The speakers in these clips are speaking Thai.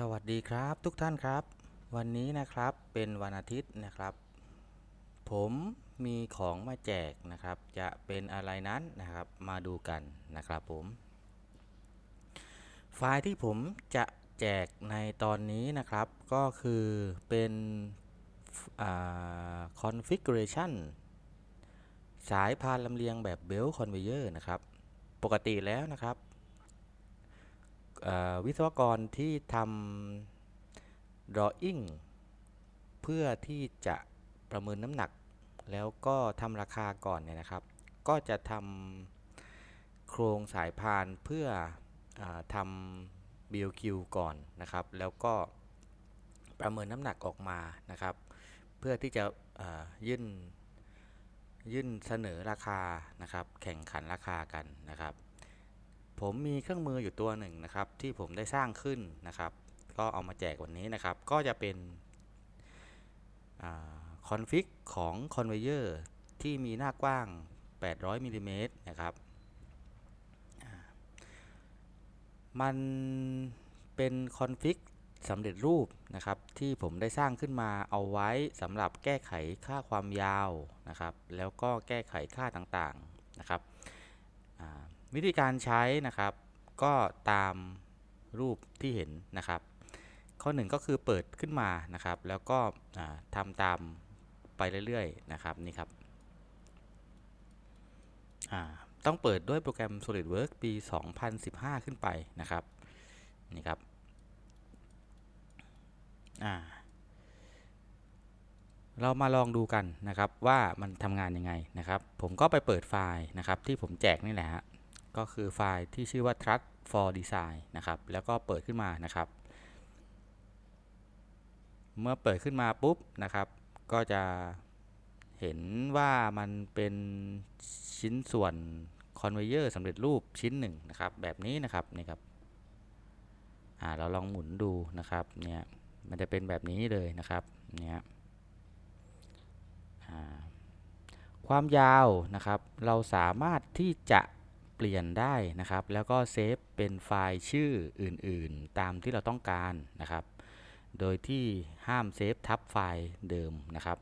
สวัสดีครับทุกท่านครับ วันนี้นะครับเป็นวันอาทิตย์นะครับ ผมมีของมาแจกนะครับ จะเป็นอะไรนั้นนะครับมาดูกันนะครับผม ไฟล์ที่ผมจะแจกในตอนนี้นะครับก็คือเป็นอ configuration สายพานลำเลียงแบบ belt conveyor นะครับ ปกติแล้วนะครับ วิศวกรที่ทำ drawing เพื่อที่จะประเมินน้ำหนัก แล้วก็ทำราคาก่อนเนี่ยนะครับ ก็จะทำโครงสายพานเพื่ออทำ BOQ ก่อนนะครับ แล้วก็ประเมินน้ำหนักออกมานะครับ เพื่อที่จะยื่นยื่นเสนอราคานะครับ แข่งขันราคากันนะครับ ผมมีเครื่องมืออยู่ตัวหนึ่งนะครับที่ผมได้สร้างขึ้นนะครับ ก็เอามาแจกวันนี้นะครับ ก็จะเป็นคอนฟิกของคอนเวเยอร์ที่มีหน้ากว้าง 800มิลลิเมตรนะครับมันเป็นคอนฟิกสำเร็จรูปนะครับที่ผมได้สร้างขึ้นมาเอาไว้สำหรับแก้ไขค่าความยาวนะครับ แล้วก็แก้ไขค่าต่างๆนะครับ วิธีการใช้นะครับ ก็ตามรูปที่เห็นนะครับ ข้อหนึ่งก็คือเปิดขึ้นมานะครับ แล้วก็ทำตามไปเรื่อยๆนะครับนี่ครับต้องเปิดด้วยโปรแกรม SolidWorks ปี 2015 ขึ้นไปนะครับนี่ครับเรามาลองดูกันนะครับว่ามันทำงานยังไงนะครับ ผมก็ไปเปิดไฟล์นะครับที่ผมแจกนี่แหละฮะ ก็คือไฟล์ที่ชื่อว่า trust for design นะครับ แล้วก็เปิดขึ้นมานะครับ เมื่อเปิดขึ้นมาปุ๊บนะครับ ก็จะเห็นว่ามันเป็นชิ้นส่วนคอนเวเยอร์สำเร็จรูปชิ้นหนึ่งนะครับ แบบนี้นะครับนี่ครับอ่าเราลองหมุนดูนะครับเนี่ยมันจะเป็นแบบนี้เลยนะครับเนี่ยความยาวนะครับ เราสามารถที่จะ เปลี่ยนได้นะครับ แล้วก็เซฟเป็นไฟล์ชื่ออื่นๆ ตามที่เราต้องการนะครับ โดยที่ห้ามเซฟทับไฟล์เดิมนะครับ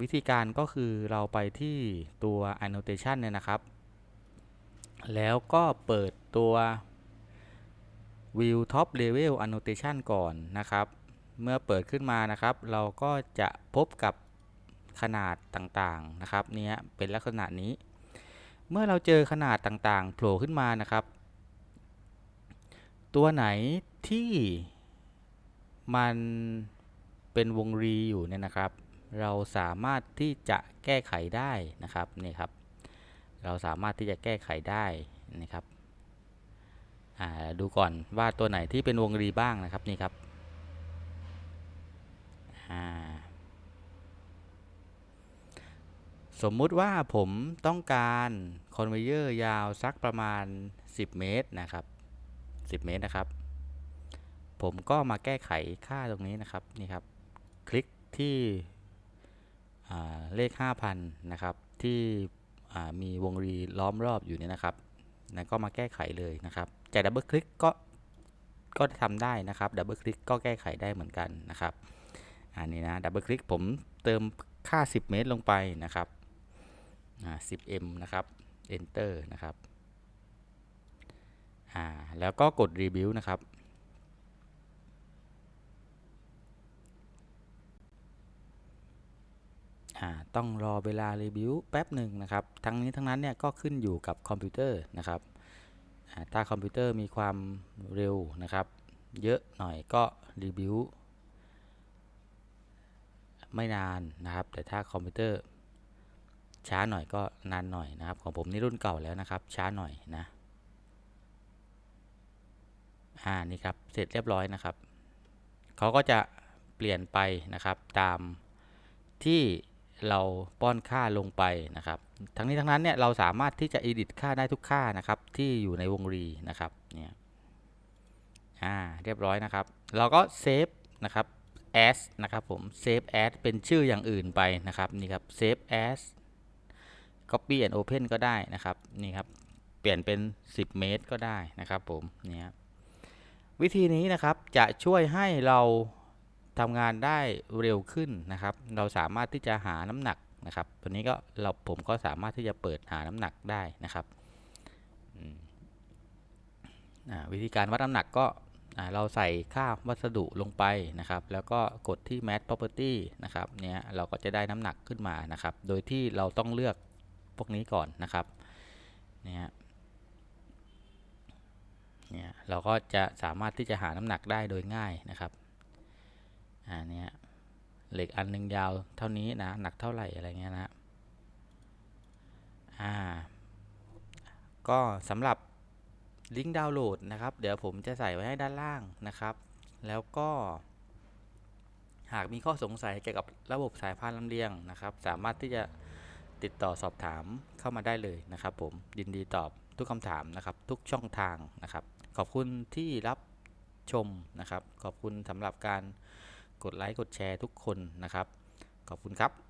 วิธีการก็คือเราไปที่ตัว annotation เนี่ยนะครับ แล้วก็เปิดตัว view top level annotation ก่อนนะครับ เมื่อเปิดขึ้นมานะครับ เราก็จะพบกับขนาดต่างๆนะครับ เนี่ยเป็นลักษณะนี้ เมื่อเราเจอขนาดต่างๆ โผล่ขึ้นมานะครับ ตัวไหนที่มันเป็นวงรีอยู่เนี่ยนะครับ เราสามารถที่จะแก้ไขได้นะครับนี่ครับ เราสามารถที่จะแก้ไขได้นะครับดูก่อนว่าตัวไหนที่เป็นวงรีบ้างนะครับนี่ครับอ่า สมมุติว่าผมต้องการคอนเวเยอร์ยาวสักประมาณ 10 เมตรนะครับ 10 เมตรนะครับ ผมก็มาแก้ไขค่าตรงนี้นะครับนี่ครับ คลิกที่เลข 5,000 นะครับ ที่มีวงรีล้อมรอบอยู่เนี่ยนะครับแล้วก็มาแก้ไขเลยนะครับจะดับเบิลคลิกก็ก็ทำได้นะครับดับเบิลคลิกก็แก้ไขได้เหมือนกันนะครับอันนี้นะดับเบิลคลิกผมเติมค่า 10 เมตรลงไปนะครับ 10m นะครับ enter นะครับอ่าแล้วก็กด rebuild นะครับอ่าต้องรอเวลา rebuild แป๊บหนึ่งนะครับ ทั้งนี้ทั้งนั้นเนี่ยก็ขึ้นอยู่กับคอมพิวเตอร์นะครับอ่าถ้าคอมพิวเตอร์มีความเร็วนะครับ เยอะหน่อยก็ rebuild ไม่นานนะครับ แต่ถ้าคอมพิวเตอร์ ช้าหน่อยก็นานหน่อยนะครับ ของผมนี่รุ่นเก่าแล้วนะครับ ช้าหน่อยนะอ่านี่ครับเสร็จเรียบร้อยนะครับเขาก็จะเปลี่ยนไปนะครับ ตามที่เราป้อนค่าลงไปนะครับ ทั้งนี้ทั้งนั้นเนี่ยเราสามารถที่จะ edit ค่าได้ทุกค่านะครับ ที่อยู่ในวงรีนะครับเนี่ยอ่าเรียบร้อยนะครับ เราก็เซฟนะครับ as นะครับผม save as เป็นชื่ออย่างอื่นไปนะครับนี่ครับ save as copy and open ก็ได้นะครับนี่ครับเปลี่ยนเป็น 10 เมตรก็ได้นะครับผมนี่ยวิธีนี้นะครับจะช่วยให้เราทำงานได้เร็วขึ้นนะครับ เราสามารถที่จะหาน้ำหนักนะครับตัวนี้ก็เราผมก็สามารถที่จะเปิดหาน้ำหนักได้นะครับวิธีการวัดน้ำหนักก็เราใส่ค่าวัสดุลงไปนะครับ แล้วก็กดที่ Math property นะครับเนี่ยเราก็จะได้น้ำหนักขึ้นมานะครับ โดยที่เราต้องเลือก พวกนี้ก่อนนะครับเนี่ยเนี่ยเราก็จะสามารถที่จะหาน้ำหนักได้โดยง่ายนะครับอ่าเนี่ยเหล็กอันหนึ่งยาวเท่านี้นะหนักเท่าไหร่อะไรเงี้ยนะอ่าก็สำหรับลิงก์ดาวน์โหลดนะครับ เดี๋ยวผมจะใส่ไว้ให้ด้านล่างนะครับ แล้วก็ หากมีข้อสงสัยเกี่ยวกับระบบสายพานลำเลียงนะครับ สามารถที่จะ ติดต่อสอบถามเข้ามาได้เลยนะครับ ผมยินดีตอบทุกคำถามนะครับ ทุกช่องทางนะครับ ขอบคุณที่รับชมนะครับ ขอบคุณสำหรับการกดไลค์กดแชร์ทุกคนนะครับ ขอบคุณครับ